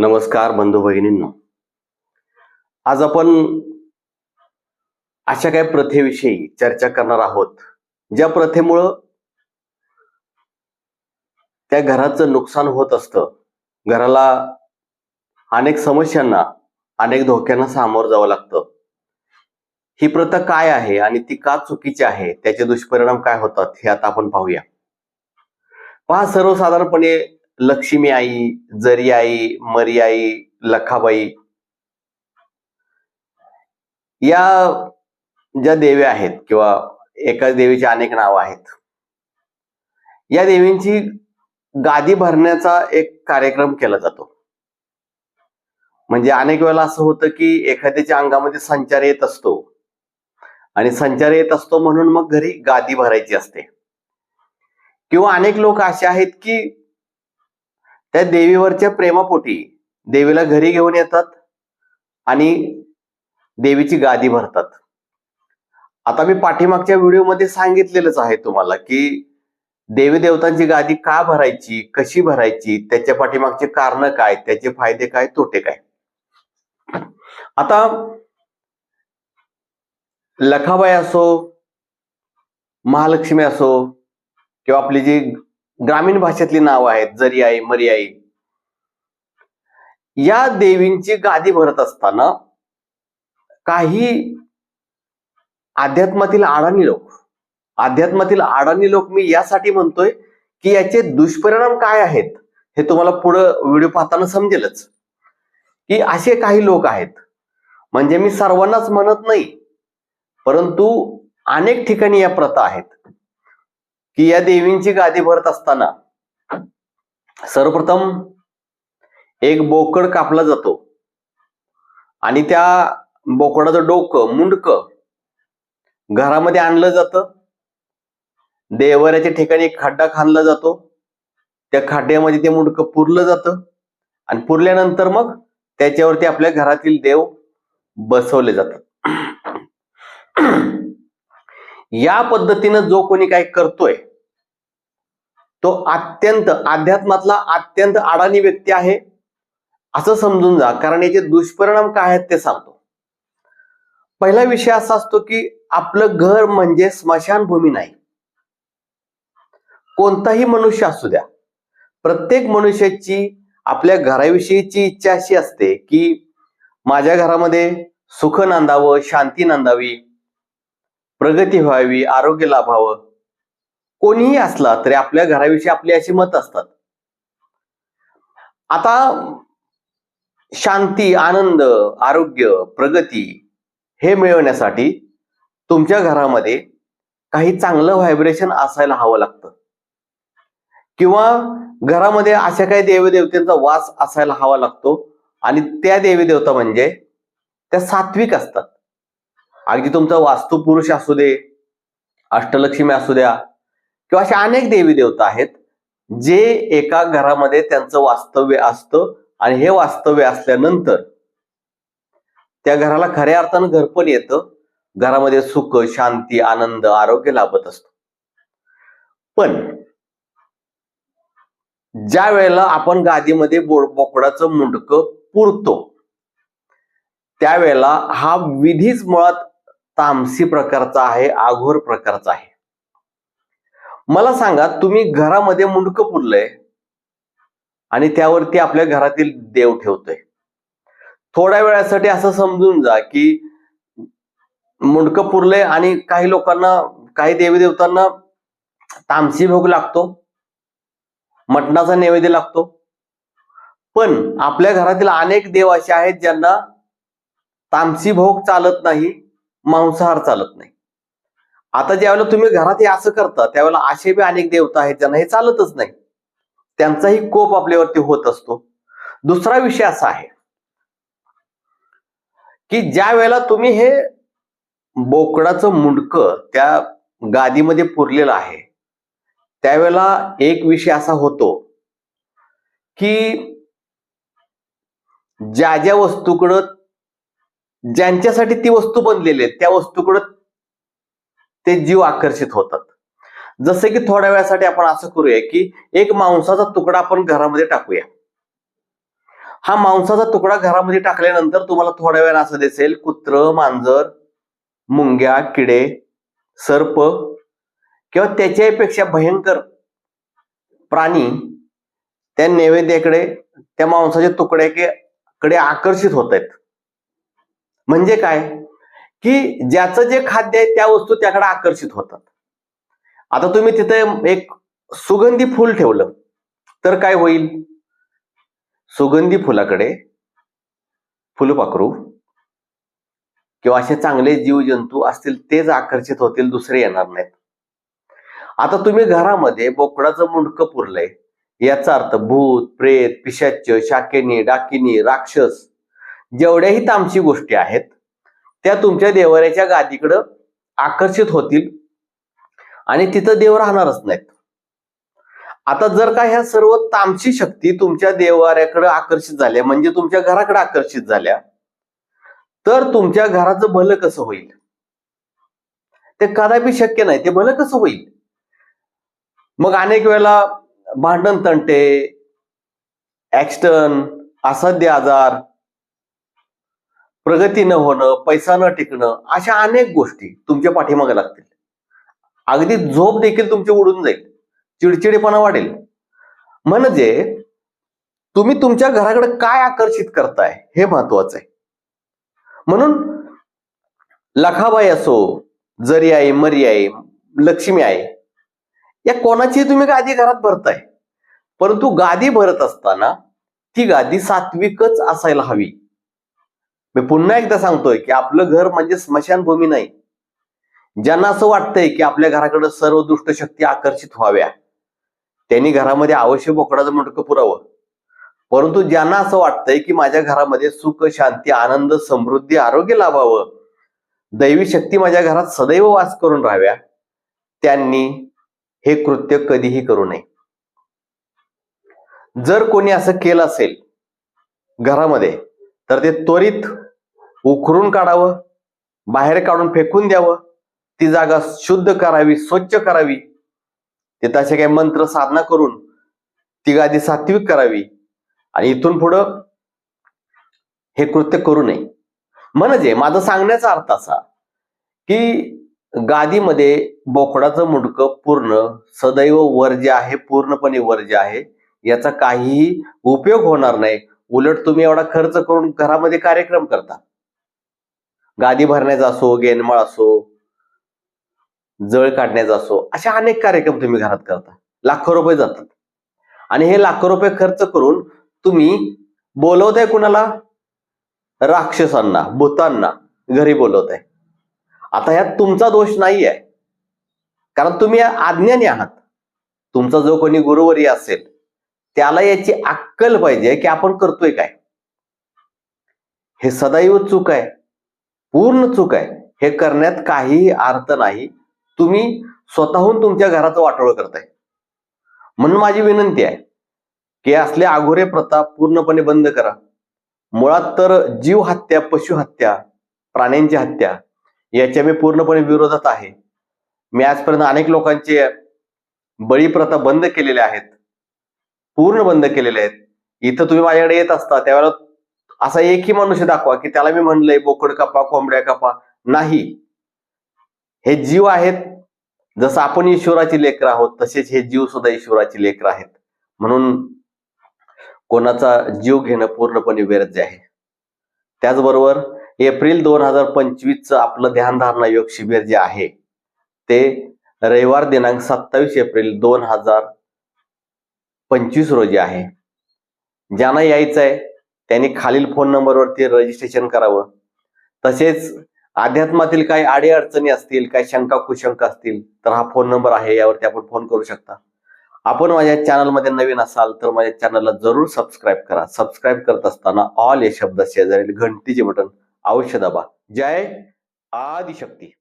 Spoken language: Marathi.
नमस्कार बंधू भगिनींनो. आज आपण अशा काही प्रथेविषयी चर्चा करणार आहोत. ज्या प्रथेमुळं त्या घराचं नुकसान होत असतं. घराला अनेक समस्यांना अनेक धोक्यांना सामोरं जावं लागतं. ही प्रथा काय आहे आणि ती का चुकीची आहे त्याचे दुष्परिणाम काय होतात हे आता आपण पाहूया. पहा सर्वसाधारणपणे लक्ष्मी आई जरी आई मरी आई लखाबाई. या ज्या देवी आहेत किंवा एकाच देवीची अनेक नावं आहेत या देवींची गादी भरण्याचा एक कार्यक्रम केला जातो. म्हणजे अनेक वेळेला असं होतं की एखाद्याच्या अंगामध्ये संचार येत असतो आणि संचार येत असतो म्हणून मग घरी गादी भरायची असते. किंवा अनेक लोक असे आहेत की त्या देवीवरच्या प्रेमापोटी देवीला घरी घेऊन येतात आणि देवीची गादी भरतात. आता मी पाठीमागच्या व्हिडिओमध्ये सांगितलेलंच आहे तुम्हाला की देवी देवतांची गादी का भरायची कशी भरायची त्याच्या पाठीमागचे कारण काय त्याचे फायदे काय तोटे काय? आता लखाबाई असो महालक्ष्मी असो किंवा आपली जी ग्रामीण भाषेतली नावं आहेत जरी आई या देवींची गादी भरत असताना काही अध्यात्मातील अडाणी लोक अध्यात्मातील अडाणी लोक मी यासाठी म्हणतोय की याचे दुष्परिणाम काय आहेत हे तुम्हाला पुढं व्हिडिओ पाहताना समजेलच. की असे काही लोक आहेत म्हणजे मी सर्वांनाच म्हणत नाही परंतु अनेक ठिकाणी या प्रथा आहेत. की या देवींची गादी भरत असताना सर्वप्रथम एक बोकड कापला जातो. आणि त्या बोकडाचं डोकं मुंडक घरामध्ये आणलं जातं. देवऱ्याच्या ठिकाणी एक खड्डा खाणला जातो. त्या खड्ड्यामध्ये ते मुंडकं पुरलं जातं. आणि पुरल्यानंतर मग त्याच्यावरती आपल्या घरातील देव बसवले जातात. या पद्धतीनं जो कोणी काय करतोय तो अत्यंत अध्यात्मातला अत्यंत अडाणी व्यक्ती आहे. असं समजून जा कारण याचे दुष्परिणाम काय आहेत ते सांगतो. पहिला विषय असा असतो की आपलं घर म्हणजे स्मशानभूमी नाही. कोणताही मनुष्य असू द्या. प्रत्येक मनुष्याची आपल्या घराविषयीची इच्छा अशी असते की माझ्या घरामध्ये सुख नांदावं शांती नांदावी प्रगती व्हावी आरोग्य लाभावं. कोणीही असला तरी आपल्या घराविषयी आपली अशी मत असतात. आता शांती आनंद आरोग्य प्रगती हे मिळवण्यासाठी तुमच्या घरामध्ये काही चांगलं व्हायब्रेशन असायला हवं लागतं. किंवा घरामध्ये अशा काही देवदेवतेंचा वास असायला हवा लागतो आणि त्या देवीदेवता म्हणजे त्या सात्विक असतात. अगदी तुमचा वास्तुपुरुष असू दे अष्टलक्ष्मी असू द्या किंवा अशा अनेक देवी देवता आहेत जे एका घरामध्ये त्यांचं वास्तव्य असतं आणि हे वास्तव्य असल्यानंतर त्या घराला खऱ्या अर्थानं घरपण येतं. घरामध्ये सुख शांती आनंद आरोग्य लाभत असतो. पण ज्या वेळेला आपण गादीमध्ये बो- बोकडाचं मुंडक पुरतो त्यावेळेला हा विधीच मुळात तामसी प्रकारचा आहे आघोर प्रकारचा आहे. मला सांगा तुम्ही घरामध्ये मुंडकं पुरलंय आणि त्यावरती आपल्या घरातील देव ठेवतोय. थोड्या वेळासाठी असं समजून जा की मुंडकं पुरलंय आणि काही लोकांना काही देवी देवतांना तामसी भोग लागतो मटणाचा नैवेद्य लागतो. पण आपल्या घरातील अनेक देव असे आहेत ज्यांना तामसी भोग चालत नाही मांसाहार चालत नाही. आता ज्यावेळेला तुम्ही घरात हे असं करता त्यावेळेला असे बी अनेक देवता आहेत ज्यांना हे चालतच नाही. त्यांचाही कोप आपल्यावरती होत असतो. दुसरा विषय असा आहे की ज्या वेळेला तुम्ही हे बोकडाचं मुंडकं त्या गादीमध्ये पुरलेलं आहे त्यावेळेला एक विषय असा होतो की ज्या ज्या वस्तूकडं ज्यांच्यासाठी ती वस्तू बनलेली आहे त्या वस्तूकडं ते जीव आकर्षित होतात. जसे की थोड्या वेळासाठी आपण असं करूया की एक मांसाचा तुकडा आपण घरामध्ये टाकूया. हा मांसाचा तुकडा घरामध्ये टाकल्यानंतर तुम्हाला थोड्या वेळा असं दिसेल कुत्र मांजर मुंग्या किडे सर्प किंवा त्याच्यापेक्षा भयंकर प्राणी त्या नैवेद्याकडे त्या मांसाच्या तुकड्याकडे आकर्षित होत आहेत. म्हणजे काय? की ज्याचं जे खाद्य आहे त्या वस्तू त्याकडे आकर्षित होतात. आता तुम्ही तिथे एक सुगंधी फुल ठेवलं तर काय होईल? सुगंधी फुलाकडे फुलपाखरू किंवा असे चांगले जीवजंतू असतील तेच आकर्षित होतील दुसरे येणार नाहीत. आता तुम्ही घरामध्ये बोकडाचं मुंडकं पुरलंय याचा अर्थ भूत प्रेत पिशाच शाकेनी डाकिनी राक्षस जेवढ्याही तामसी गोष्टी आहेत त्या तुमच्या देवाऱ्याच्या गादीकडं आकर्षित होतील. आणि तिथं देव राहणारच नाहीत. आता जर का ह्या सर्व तामसी शक्ती तुमच्या देवाऱ्याकडे आकर्षित झाल्या म्हणजे तुमच्या घराकडे आकर्षित झाल्या तर तुमच्या घराचं भलं कसं होईल? ते कदापि शक्य नाही ते भलं कसं होईल? मग अनेक वेळेला भांडण तंटे ऍक्स्टन असाध्य आजार प्रगती न होणं पैसा न टिकणं अशा अनेक गोष्टी तुमच्या पाठीमागे लागतील. अगदी झोप देखील तुमची उडून जाईल. चिडचिडेपणा वाढेल. म्हणजे तुम्ही तुमच्या घराकडे काय आकर्षित करताय हे महत्वाचं आहे. म्हणून लखाबाई असो जरी आई मरी आई लक्ष्मी आहे या कोणाची तुम्ही गादी घरात भरताय. परंतु गादी भरत असताना ती गादी सात्विकच असायला हवी. मी पुन्हा एकदा सांगतोय की आपलं घर म्हणजे स्मशानभूमी नाही. ज्यांना असं वाटतंय की आपल्या घराकडे सर्व दुष्ट शक्ती आकर्षित व्हाव्या त्यांनी घरामध्ये आवश्यक बोकडाचं मटकं पुरावं. परंतु ज्यांना असं वाटतंय की माझ्या घरामध्ये सुख शांती आनंद समृद्धी आरोग्य लाभावं दैवी शक्ती माझ्या घरात सदैव वास करून राहाव्या त्यांनी हे कृत्य कधीही करू नये. जर कोणी असं केलं असेल घरामध्ये तर ते त्वरित उखरून काढावं बाहेर काढून फेकून द्यावं ती जागा शुद्ध करावी स्वच्छ करावी. ते तसे काही मंत्र साधना करून ती गादी सात्विक करावी. आणि इथून पुढं हे कृत्य करू नये. म्हणजे माझं सांगण्याचा अर्थ असा की गादीमध्ये बोकडाचं मुडकं पूर्ण सदैव वर्ज्य आहे पूर्णपणे वर्ज्य आहे याचा काहीही उपयोग होणार नाही. उलट तुम्ही एवढा खर्च करून घरामध्ये कार्यक्रम करता. गादी भरण्याचा असो गेनमाळ असो जळ काढण्याचा असो अशा अनेक कार्यक्रम तुम्ही घरात करता. लाखो रुपये जातात. आणि हे लाखो रुपये खर्च करून तुम्ही बोलवताय कुणाला? राक्षसांना भूतांना घरी बोलवताय. आता ह्यात तुमचा दोष नाही आहे कारण तुम्ही अज्ञानी आहात. तुमचा जो कोणी गुरुवरी असेल त्याला याची अक्कल पाहिजे की आपण करतोय काय? हे सदैव चूक आहे. पूर्ण चूक आहे. हे करण्यात काहीही अर्थ नाही. तुम्ही स्वतःहून तुमच्या घराचं वाटोळ करताय. म्हणून माझी विनंती आहे की असले आघोरे प्रथा पूर्णपणे बंद करा. मुळात तर जीव हत्या पशु हत्या प्राण्यांची हत्या याच्या मी पूर्णपणे विरोधात आहे. मी आजपर्यंत अनेक लोकांचे बळी प्रथा बंद केलेल्या आहेत. पूर्ण बंद केलेले आहेत. इथं तुम्ही माझ्याकडे येत असता त्यावेळेला असा एकही मनुष्य दाखवा की त्याला मी म्हणलंय बोकड कापा कोंबड्या कापा. नाही. हे जीव आहेत. जसं आपण ईश्वराची लेकर आहोत तसेच हे जीव सुद्धा ईश्वराची लेकर आहेत. म्हणून कोणाचा जीव घेणं पूर्णपणे व्यर्थ आहे. त्याचबरोबर एप्रिल दोन हजार पंचवीसचं आपलं ध्यानधारणा योग शिबिर जे आहे ते रविवार दिनांक सत्तावीस एप्रिल दोन हजार पंचवीस रोजी आहे. ज्यांना यायचं आहे त्यांनी खालील फोन नंबरवरती रजिस्ट्रेशन करावं. तसेच अध्यात्मातील काही अडीअडचणी असतील काही शंका कुशंका असतील तर हा फोन नंबर आहे यावरती आपण फोन करू शकता. आपण माझ्या चॅनलमध्ये नवीन असाल तर माझ्या चॅनलला जरूर सबस्क्राईब करा. सबस्क्राईब करत असताना ऑल या शब्द शेजारील घंटीचे बटन अवश्य दाबा. जय आदिशक्ती.